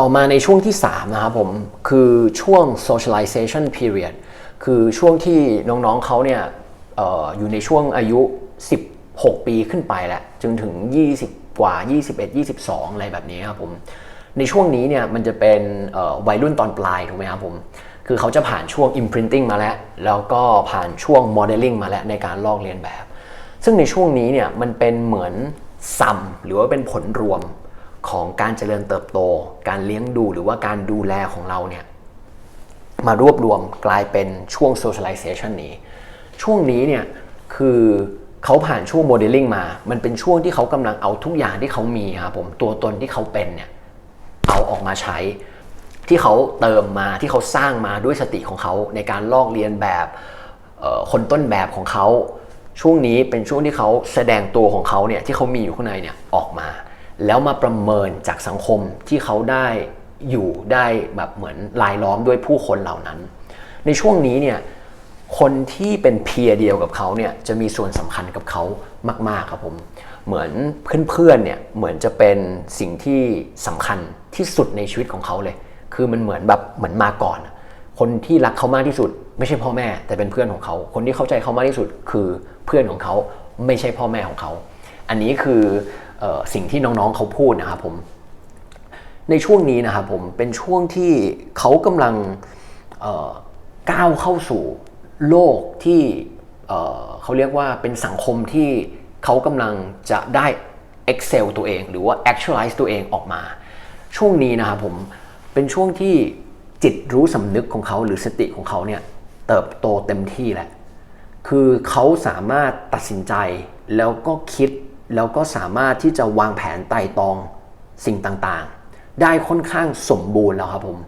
ต่อมาในช่วงที่ 3 นะครับผม คือช่วง socialization period คือช่วงที่น้องๆเขาเนี่ยอออยู่ในช่วงอายุ 16 ปีขึ้นไปแล้วจนถึง 20 กว่า 21 22 อะไรแบบนี้ครับผม ในช่วงนี้เนี่ยมันจะเป็นวัยรุ่นตอนปลายถูกไหมครับผม คือเขาจะผ่านช่วง imprinting มาแล้ว แล้วก็ผ่านช่วง modeling มาแล้วในการลอกเลียนแบบ ซึ่งในช่วงนี้เนี่ยมันเป็นเหมือนซัมหรือว่าเป็นผลรวม ของการเจริญเติบโต การเลี้ยงดูหรือว่าการดูแลของเราเนี่ยมารวบรวมกลายเป็นช่วง socialization นี้ ช่วงนี้เนี่ยคือเขาผ่านช่วง modeling มา มันเป็นช่วงที่เขากำลังเอาทุกอย่างที่เขามีครับผมตัวตนที่เขาเป็นเนี่ยเอาออกมาใช้ที่เขาเติมมาที่เขาสร้างมาด้วยสติของเขาในการลอกเลียนแบบคนต้นแบบของเขา ช่วงนี้เป็นช่วงที่เขาแสดงตัวของเขาเนี่ยที่เขามีอยู่ข้างในเนี่ยออกมา แล้วมาประเมินจากสังคมที่เขาได้อยู่ได้แบบเหมือนลายล้อมด้วยผู้คนเหล่านั้น ในช่วงนี้เนี่ยคนที่เป็นเพียร์เดียวกับเขาเนี่ยจะมีส่วนสำคัญกับเขามาก ๆ ครับผม เหมือนเพื่อนๆเนี่ยเหมือนจะเป็นสิ่งที่สำคัญที่สุดในชีวิตของเขาเลย คือมันเหมือนแบบเหมือนมาก่อน คนที่รักเขามากที่สุด ไม่ใช่พ่อแม่ แต่เป็นเพื่อนของเขา คนที่เข้าใจเขามากที่สุด คือเพื่อนของเขาไม่ใช่พ่อแม่ของเขา อันนี้คือ สิ่งที่น้องๆเขาพูดนะครับผมในช่วงนี้นะครับผมเป็นช่วงที่เขากำลังก้าวเข้าสู่โลกที่เอ่อเขาเรียกว่าเป็นสังคมที่เขากำลังจะได้ excel ตัวเอง หรือว่า actualize ตัวเองออกมา ช่วงนี้นะครับผมเป็นช่วงที่จิตรู้สำนึกของเขาหรือสติของเขาเนี่ยเติบโตเต็มที่แหล้วคือเขาสามารถตัดสินใจแล้วก็คิด แล้วก็สามารถที่จะวางแผนไต่ตองสิ่งต่างๆ ได้ค่อนข้างสมบูรณ์แล้วครับผม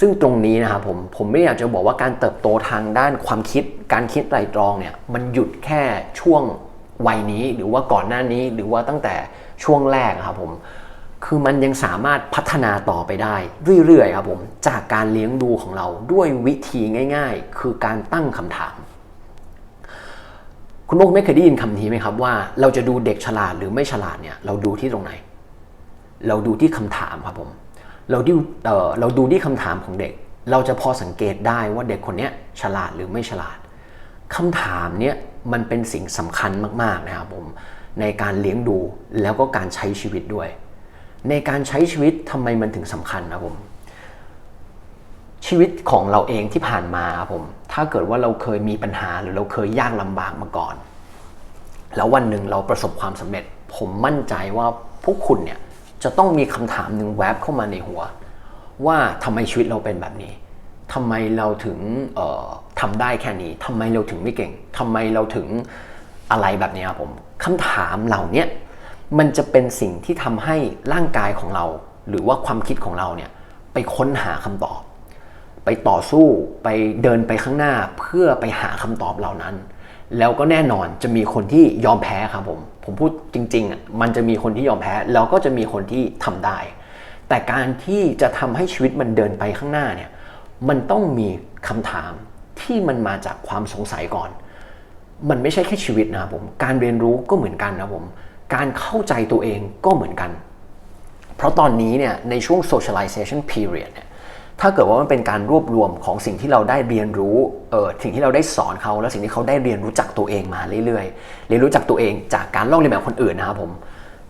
ซึ่งตรงนี้นะครับผมผมไม่อยากจะบอกว่าการเติบโตทางด้านความคิด การคิดไตรตรองเนี่ยมันหยุดแค่ช่วงวัยนี้หรือว่าก่อนหน้านี้หรือว่าตั้งแต่ช่วงแรกครับผมคือมันยังสามารถพัฒนาต่อไปได้ เรื่อยๆครับผมจากการเลี้ยงดูของเราด้วยวิธีง่าย ๆ คือการตั้งคำถาม คุณโมกไม่เคยได้ยินคำนี้ไหมครับว่าเราจะดูเด็กฉลาดหรือไม่ฉลาดเนี่ยเราดูที่ตรงไหน เราดูที่คำถามครับผมเราดูเออเราดูที่คำถามของเด็ก เราจะพอสังเกตได้ว่าเด็กคนนี้ฉลาดหรือไม่ฉลาดคำถามเนี้ยมันเป็นสิ่งสำคัญมากๆนะครับผมในการเลี้ยงดูแล้วก็การใช้ชีวิตด้วย ในการใช้ชีวิตทำไมมันถึงสำคัญนะผมชีวิตของเราเองที่ผ่านมาครับผม ถ้าเกิดว่าเราเคยมีปัญหาหรือเราเคยยากลำบากมาก่อน แล้ววันหนึ่งเราประสบความสำเร็จ ผมมั่นใจว่าพวกคุณเนี่ยจะต้องมีคำถามหนึ่งแวบเข้ามาในหัว ว่าทำไมชีวิตเราเป็นแบบนี้ทำไมเราถึงเอ่อทำได้แค่นี้ทำไมเราถึงไม่เก่งทำไมเราถึงอะไรแบบนี้ครับผมคำถามเหล่านี้มันจะเป็นสิ่งที่ทำให้ร่างกายของเรา หรือว่าความคิดของเราเนี่ยไปค้นหาคำตอบ ไปต่อสู้ไปเดินไปข้างหน้าเพื่อไปหาคำตอบเหล่านั้น แล้วก็แน่นอนจะมีคนที่ยอมแพ้ครับผมผมพูดจริงๆอะมันจะมีคนที่ยอมแพ้แล้วก็จะมีคนที่ทำได้ แต่การที่จะทำให้ชีวิตมันเดินไปข้างหน้าเนี่ยมันต้องมีคำถามที่มันมาจากความสงสัยก่อน มันไม่ใช่แค่ชีวิตนะครับผม การเรียนรู้ก็เหมือนกันนะผม การเข้าใจตัวเองก็เหมือนกัน เพราะตอนนี้เนี่ยในช่วง socialization period เนี่ย ถ้าเกิดว่ามันเป็นการรวบรวมของสิ่งที่เราได้เรียนรู้เออสิ่งที่เราได้สอนเขาแล้วสิ่งที่เขาได้เรียนรู้จักตัวเองมาเรื่อยๆ เรียนรู้จักตัวเองจากการลอกเรียนแบบคนอื่นนะครับผม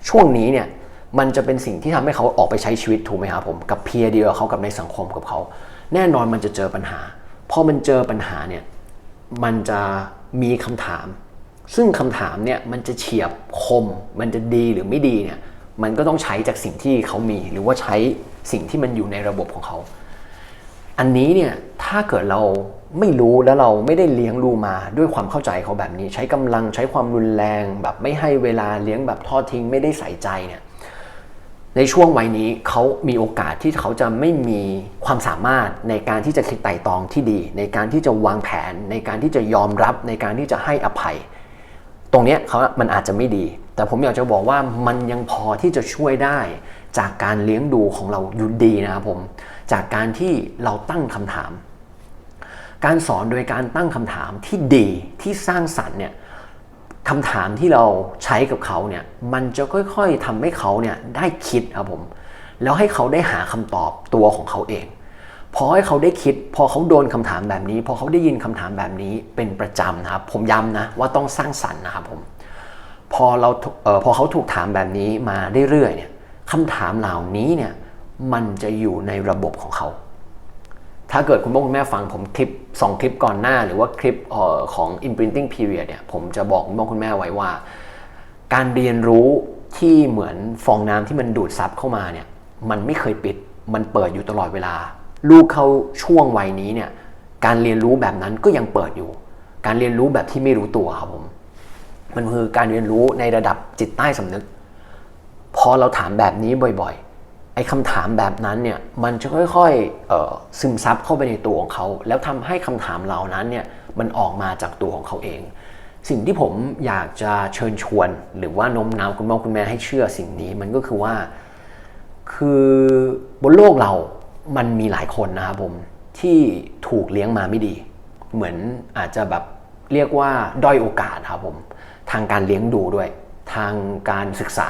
ช่วงนี้เนี่ยมันจะเป็นสิ่งที่ทำให้เขาออกไปใช้ชีวิตถูกไหมครับผมกับเพียร์เดียวเขากับในสังคมกับเขาแน่นอนมันจะเจอปัญหาพอมันเจอปัญหาเนี่ยมันจะมีคำถาม ซึ่งคำถามเนี่ยมันจะเฉียบคม มันจะดีหรือไม่ดีเนี่ยมันก็ต้องใช้จากสิ่งที่เขามี หรือว่าใช้สิ่งที่มันอยู่ในระบบของเขา อันนี้เนี่ยถ้าเกิดเราไม่รู้แล้วเราไม่ได้เลี้ยงดูมาด้วยความเข้าใจเขาแบบนี้ ใช้กำลังใช้ความรุนแรง แบบไม่ให้เวลาเลี้ยงแบบทอดทิ้งไม่ได้ใส่ใจเนี่ยในช่วงวัยนี้เขามีโอกาสที่เขาจะไม่มีความสามารถในการที่จะคิดไต่ตองที่ดี ในการที่จะวางแผน ในการที่จะยอมรับในการที่จะให้อภัย รงเนี้ยเขามันอาจจะไม่ดี แต่ผมอยากจะบอกว่ามันยังพอที่จะช่วยได้จากการเลี้ยงดูของเราอยู่ดีนะครับผม จากการที่เราตั้งคำถาม การสอนโดยการตั้งคำถามที่ดีที่สร้างสรรค์เนี่ยคำถามที่เราใช้กับเขาเนี่ยมันจะค่อยๆทำให้เขาเนี่ยได้คิดครับผม แล้วให้เขาได้หาคำตอบตัวของเขาเอง พอให้เขาได้คิด พอเขาโดนคำถามแบบนี้ พอเขาได้ยินคำถามแบบนี้เป็นประจำนะครับ ผมย้ำนะว่าต้องสร้างสรรค์นะครับผมพอเราเออพอเขาถูกถามแบบนี้มาเรื่อยๆเนี่ยคำถามเหล่านี้เนี่ยมันจะอยู่ในระบบของเขา ถ้าเกิดคุณพ่อคุณแม่ฟังผมคลิป 2 คลิปก่อนหน้า หรือว่าคลิปออของ imprinting period เนี่ยผมจะบอกคุณพ่อคุณแม่ไว้ว่า การเรียนรู้ที่เหมือนฟองน้ำที่มันดูดซับเข้ามาเนี่ยมันไม่เคยปิดมันเปิดอยู่ตลอดเวลา ลูกเขาช่วงวัยนี้เนี่ยการเรียนรู้แบบนั้นก็ยังเปิดอยู่ การเรียนรู้แบบที่ไม่รู้ตัวครับผมมันคือการเรียนรู้ในระดับจิตใต้สำนึก พอเราถามแบบนี้บ่อยๆ ไอ้คำถามแบบนั้นเนี่ยมันจะค่อยๆซึมซับเข้าไปในตัวของเขา แล้วทำให้คำถามเหล่านั้นเนี่ยมันออกมาจากตัวของเขาเอง สิ่งที่ผมอยากจะเชิญชวน หรือว่าโน้มน้าวคุณพ่อคุณแม่ให้เชื่อสิ่งนี้มันก็คือว่า คือบนโลกเรา มันมีหลายคนนะครับผมที่ถูกเลี้ยงมาไม่ดี เหมือนอาจจะแบบเรียกว่าด้อยโอกาสครับผมทางการเลี้ยงดูด้วย ทางการศึกษา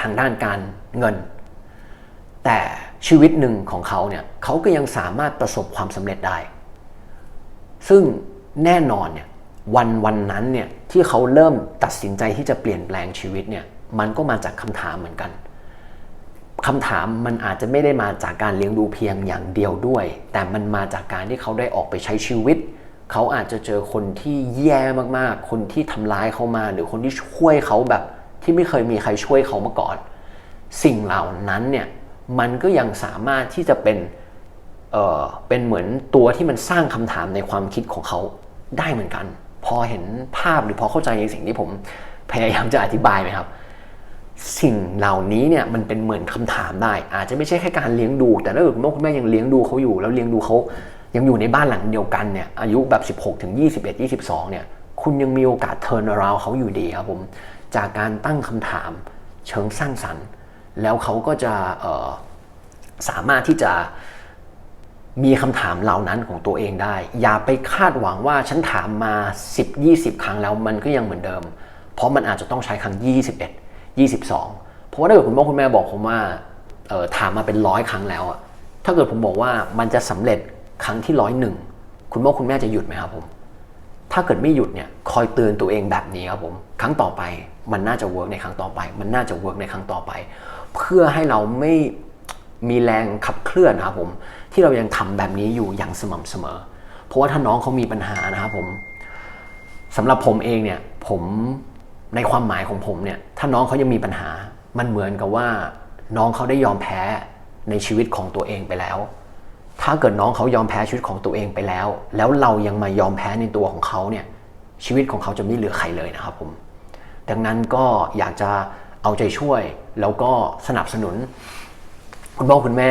ทางด้านการเงิน แต่ชีวิตหนึ่งของเขาเนี่ยเขาก็ยังสามารถประสบความสำเร็จได้ ซึ่งแน่นอนเนี่ยวันวันนั้นเนี่ยที่เขาเริ่มตัดสินใจที่จะเปลี่ยนแปลงชีวิตเนี่ยมันก็มาจากคำถามเหมือนกัน คำถามมันอาจจะไม่ได้มาจากการเลี้ยงดูเพียงอย่างเดียวด้วย แต่มันมาจากการที่เขาได้ออกไปใช้ชีวิต เขาอาจจะเจอคนที่แย่มากๆ คนที่ทำร้ายเขามา หรือคนที่ช่วยเขาแบบที่ไม่เคยมีใครช่วยเขามาก่อน สิ่งเหล่านั้นเนี่ยมันก็ยังสามารถที่จะเป็นเออเป็นเหมือนตัวที่มันสร้างคำถามในความคิดของเขาได้เหมือนกัน พอเห็นภาพหรือพอเข้าใจในสิ่งที่ผมพยายามจะอธิบายไหมครับ สิ่งเหล่านี้เนี่ยมันเป็นเหมือนคำถามได้ อาจจะไม่ใช่แค่การเลี้ยงดู แต่ถ้าเกิดคุณพ่อคุณแม่ยังเลี้ยงดูเขาอยู่ แล้วเลี้ยงดูเขายังอยู่ในบ้านหลังเดียวกันเนี่ยอายุแบบ 16ถึง21 22เนี่ยคุณยังมีโอกาสเทิร์นราวเขาอยู่ดีครับผมจากการตั้งคำถามเชิงสร้างสรรค์ แล้วเขาก็จะสามารถที่จะมีคำถามเหล่านั้นของตัวเองได้ อย่าไปคาดหวังว่าฉันถามมา 10-20 ครั้งแล้วมันก็ยังเหมือนเดิม เพราะมันอาจจะต้องใช้ครั้ง 21 22 เพราะว่าถ้าเกิดคุณพ่อคุณแม่บอกผมว่าถามมาเป็นร้อยครั้งแล้วอะถ้าเกิดผมบอกว่ามันจะสำเร็จครั้งที่ร้อยหนึ่งคุณพ่อคุณแม่จะหยุดไหมครับผม ถ้าเกิดไม่หยุดเนี่ยคอยเตือนตัวเองแบบนี้ครับผม ครั้งต่อไปมันน่าจะเวิร์กในครั้งต่อไป มันน่าจะเวิร์กในครั้งต่อไป เพื่อให้เราไม่มีแรงขับเคลื่อนนะครับผม ที่เรายังทำแบบนี้อยู่อย่างสม่ำเสมอ เพราะว่าถ้าน้องเขามีปัญหานะครับผมสำหรับผมเองเนี่ยผม ในความหมายของผมเนี่ยถ้าน้องเขายังมีปัญหา มันเหมือนกับว่า น้องเขาได้ยอมแพ้ในชีวิตของตัวเองไปแล้ว ถ้าเกิดน้องเขายอมแพ้ชีวิตของตัวเองไปแล้ว แล้วเรายังมายอมแพ้ในตัวของเขาเนี่ยชีวิตของเขาจะไม่เหลือใครเลยนะครับผมดังนั้นก็อยากจะเอาใจช่วย แล้วก็สนับสนุน คุณพ่อคุณแม่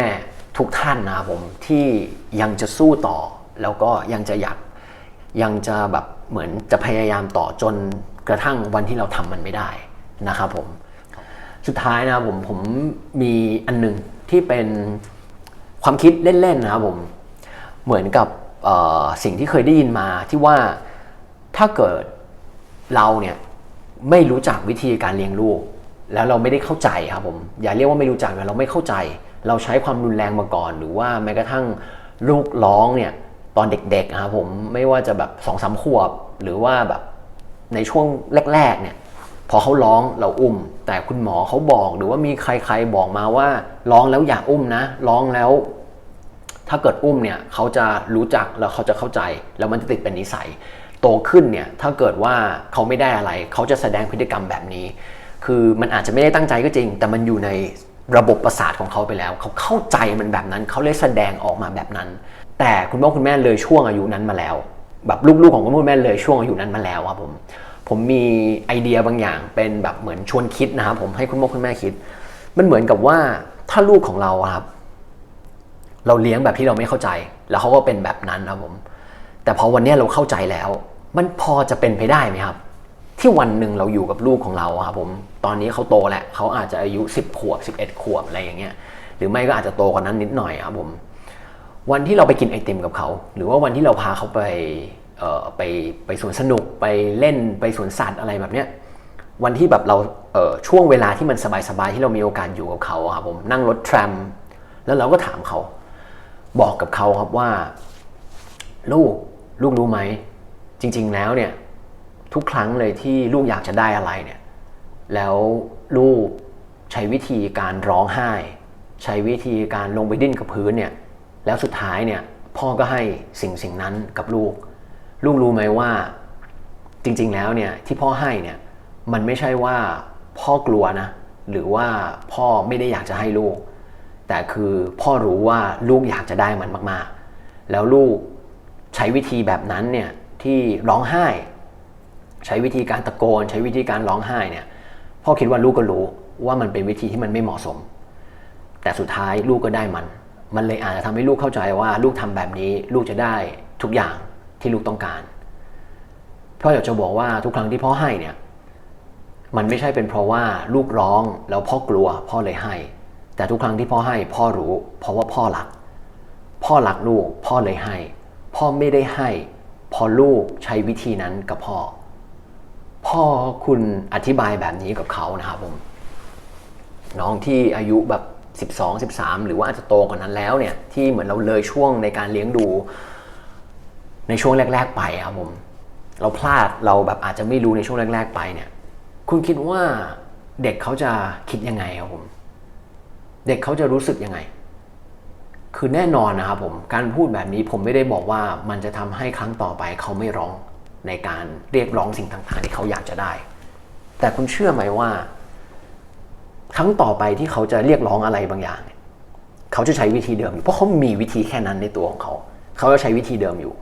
ทุกท่านนะครับผมที่ยังจะสู้ต่อ แล้วก็ยังจะอยากยังจะแบบเหมือนจะพยายามต่อจน กระทั่งวันที่เราทำมันไม่ได้นะครับผมสุดท้ายนะครับผมผมมีอันหนึ่งที่เป็นความคิดเล่นๆนะครับผมเหมือนกับเอ่อสิ่งที่เคยได้ยินมาที่ว่าถ้าเกิดเราเนี่ยไม่รู้จักวิธีการเลี้ยงลูก แล้วเราไม่ได้เข้าใจครับผมอย่าเรียกว่าไม่รู้จักนะเราไม่เข้าใจ เราใช้ความรุนแรงมาก่อน หรือว่าแม้กระทั่งลูกร้องเนี่ยตอนเด็กๆนะครับผมไม่ว่าจะแบบสองสามขวบ หรือว่าแบบ ในช่วงแรกๆเนี่ยพอเขาร้องเราอุ้ม แต่คุณหมอเขาบอกหรือว่ามีใครๆบอกมาว่าร้องแล้วอย่าอุ้มนะร้องแล้ว ถ้าเกิดอุ้มเนี่ยเขาจะรู้จักแล้วเขาจะเข้าใจ แล้วมันจะติดเป็นนิสัย โตขึ้นเนี่ยถ้าเกิดว่าเขาไม่ได้อะไรเขาจะแสดงพฤติกรรมแบบนี้ คือมันอาจจะไม่ได้ตั้งใจก็จริง แต่มันอยู่ในระบบประสาทของเขาไปแล้ว เขาเข้าใจมันแบบนั้นเขาเลยแสดงออกมาแบบนั้น แต่คุณพ่อคุณแม่เลยช่วงอายุนั้นมาแล้ว แบบลูกๆของคุณพ่อคุณแม่เลยช่วงอายุนั้นมาแล้วครับผมผมมีไอเดียบางอย่างเป็นแบบเหมือนชวนคิดนะครับผมให้คุณพ่อคุณแม่คิด มันเหมือนกับว่าถ้าลูกของเราครับ เราเลี้ยงแบบที่เราไม่เข้าใจ แล้วเขาก็เป็นแบบนั้นครับผม แต่พอวันนี้เราเข้าใจแล้ว มันพอจะเป็นไปได้ไหมครับ ที่วันหนึ่งเราอยู่กับลูกของเราครับผมตอนนี้เขาโตแล้วเขาอาจจะอายุ 10 ขวบ 11 ขวบอะไรอย่างเงี้ยหรือไม่ก็อาจจะโตกว่านั้นนิดหน่อยครับผม วันที่เราไปกินไอติมกับเขา หรือว่าวันที่เราพาเขาไปไปไปสวนสนุกไปเล่นไปสวนสัตว์อะไรแบบเนี้ยวันที่แบบเราเช่วงเวลาที่มันสบายๆที่เรามีโอกาสอยู่กับเขาครับผมนั่งรถแทรมแล้วเราก็ถามเขา บอกกับเขาครับว่า ลูกลูกรู้ไหม จริง ๆ แล้วเนี่ยทุกครั้งเลยที่ลูกอยากจะได้อะไรเนี่ยแล้วลูกใช้วิธีการร้องไห้ ใช้วิธีการลงไปดิ้นกับพื้นเนี่ย แล้วสุดท้ายเนี่ยพ่อก็ให้สิ่งสิ่งนั้นกับลูก ลูกรู้ไหมว่าจริงๆแล้วเนี่ยที่พ่อให้เนี่ยมันไม่ใช่ว่าพ่อกลัวนะ หรือว่าพ่อไม่ได้อยากจะให้ลูก แต่คือพ่อรู้ว่าลูกอยากจะได้มันมากๆ แล้วลูกใช้วิธีแบบนั้นเนี่ยที่ร้องไห้ ใช้วิธีการตะโกน ใช้วิธีการร้องไห้เนี่ยพ่อคิดว่าลูกก็รู้ว่ามันเป็นวิธีที่มันไม่เหมาะสม แต่สุดท้ายลูกก็ได้มัน มันเลยอาจจะทำให้ลูกเข้าใจว่าลูกทำแบบนี้ลูกจะได้ทุกอย่างที่ลูกต้องการพ่ออยากจะบอกว่าทุกครั้งที่พ่อให้เนี่ยมันไม่ใช่เป็นเพราะว่าลูกร้องแล้วพ่อกลัวพ่อเลยให้ แต่ทุกครั้งที่พ่อให้พ่อรู้ เพราะว่าพ่อรัก พ่อรักลูกพ่อเลยให้ พ่อไม่ได้ให้ พอลูกใช้วิธีนั้นกับพ่อ พ่อคุณอธิบายแบบนี้กับเขานะครับผมน้องที่อายุแบบ 12 13 หรือว่าอาจจะโตกว่านั้นแล้วเนี่ยที่เหมือนเราเลยช่วงในการเลี้ยงดู ในช่วงแรก ๆ ไปครับผมเราพลาดเราแบบอาจจะไม่รู้ในช่วงแรก ๆ ไปเนี่ย คุณคิดว่าเด็กเขาจะคิดยังไงครับผมเด็กเขาจะรู้สึกยังไง คือแน่นอนนะครับผมการพูดแบบนี้ผมไม่ได้บอกว่ามันจะทำให้ครั้งต่อไปเขาไม่ร้องในการเรียกร้องสิ่งต่างๆ ที่เขาอยากจะได้ แต่คุณเชื่อไหมว่า ครั้งต่อไปที่เขาจะเรียกร้องอะไรบางอย่าง เขาจะใช้วิธีเดิมอยู่เพราะเขามีวิธีแค่นั้นในตัวของเขา เขาจะใช้วิธีเดิมอยู่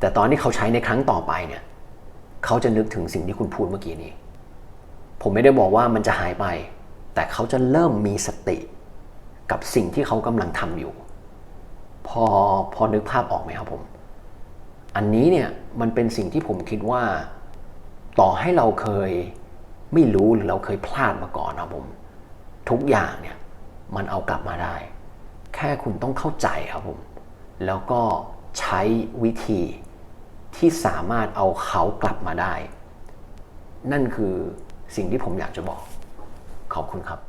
แต่ตอนที่เขาใช้ในครั้งต่อไปเนี่ย เขาจะนึกถึงสิ่งที่คุณพูดเมื่อกี้นี้ ผมไม่ได้บอกว่ามันจะหายไป แต่เขาจะเริ่มมีสติ กับสิ่งที่เขากำลังทำอยู่ พอพอนึกภาพออกไหมครับผม อันนี้เนี่ยมันเป็นสิ่งที่ผมคิดว่า ต่อให้เราเคยไม่รู้หรือเราเคยพลาดมาก่อนนะครับผม ทุกอย่างเนี่ยมันเอากลับมาได้ แค่คุณต้องเข้าใจครับผม แล้วก็ใช้วิธีที่สามารถเอาเขากลับมาได้ นั่นคือสิ่งที่ผมอยากจะบอก ขอบคุณครับ